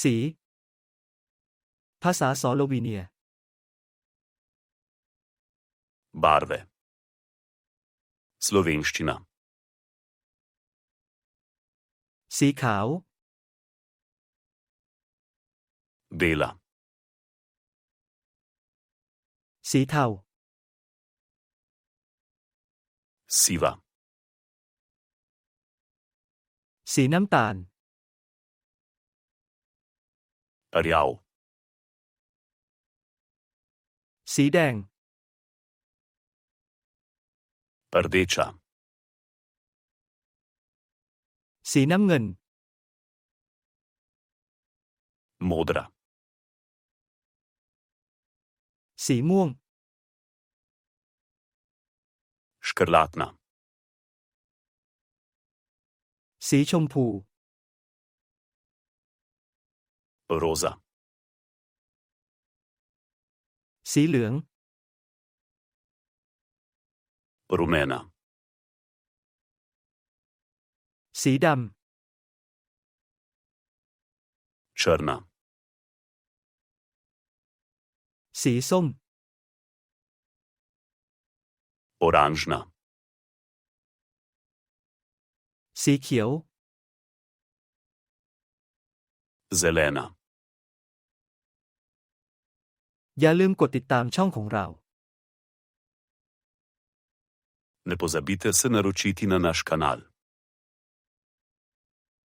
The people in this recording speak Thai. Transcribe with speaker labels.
Speaker 1: สี ภาษาสโลวีเนีย
Speaker 2: Barve. Slovenščina.
Speaker 1: สีขาว
Speaker 2: Bela.
Speaker 1: สีเทา
Speaker 2: Siva.
Speaker 1: สีน้ำตาล
Speaker 2: Rjav.
Speaker 1: สีแดง
Speaker 2: Rdeča.
Speaker 1: สีน้ำเงิน
Speaker 2: Modra.
Speaker 1: สีม่วง
Speaker 2: Škrlatna.
Speaker 1: สีชมพู
Speaker 2: Roza.
Speaker 1: สีเหลือง
Speaker 2: Rumena.
Speaker 1: สีด
Speaker 2: Črna. ำ
Speaker 1: สีส้ม
Speaker 2: Oranžna.
Speaker 1: สีเขียว
Speaker 2: Zelena.
Speaker 1: อย่าลืมกดติดตามช่องของเรา
Speaker 2: Ne pozabite se naročiti na naš kanal.